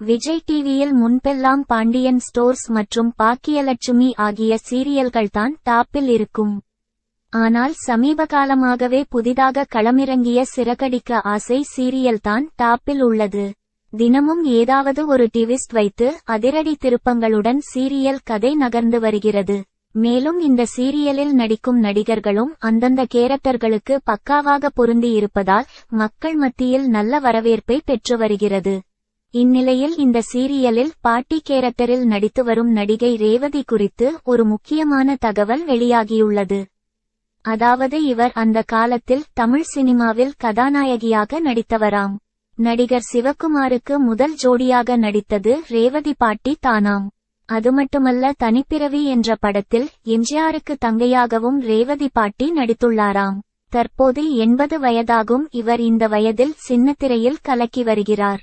விஜய் டிவியில் முன்பெல்லாம் பாண்டியன் ஸ்டோர்ஸ் மற்றும் பாக்கியலட்சுமி ஆகிய சீரியல்கள்தான் டாப்பில் இருக்கும். ஆனால் சமீப காலமாகவே புதிதாக களமிறங்கிய சிறகடிக்க ஆசை சீரியல்தான் டாப்பில் உள்ளது. தினமும் ஏதாவது ஒரு டிவிஸ்ட் வைத்து அதிரடி திருப்பங்களுடன் சீரியல் கதை நகர்ந்து வருகிறது. மேலும் இந்த சீரியலில் நடிக்கும் நடிகர்களும் அந்தந்த கேரக்டர்களுக்கு பக்காவாக பொருந்தியிருப்பதால் மக்கள் மத்தியில் நல்ல வரவேற்பை பெற்று வருகிறது. இந்நிலையில் இந்த சீரியலில் பாட்டி கேரக்டரில் நடித்து வரும் நடிகை ரேவதி குறித்து ஒரு முக்கியமான தகவல் வெளியாகியுள்ளது. அதாவது இவர் அந்த காலத்தில் தமிழ் சினிமாவில் கதாநாயகியாக நடித்தவராம். நடிகர் சிவக்குமாருக்கு முதல் ஜோடியாக நடித்தது ரேவதி பாட்டி தானாம். அது மட்டுமல்ல தனிப்பிறவி என்ற படத்தில் எம்ஜிஆருக்கு தங்கையாகவும் ரேவதி பாட்டி நடித்துள்ளாராம். தற்போது எண்பது வயதாகும் இவர் இந்த வயதில் சின்னத்திரையில் கலக்கி வருகிறார்.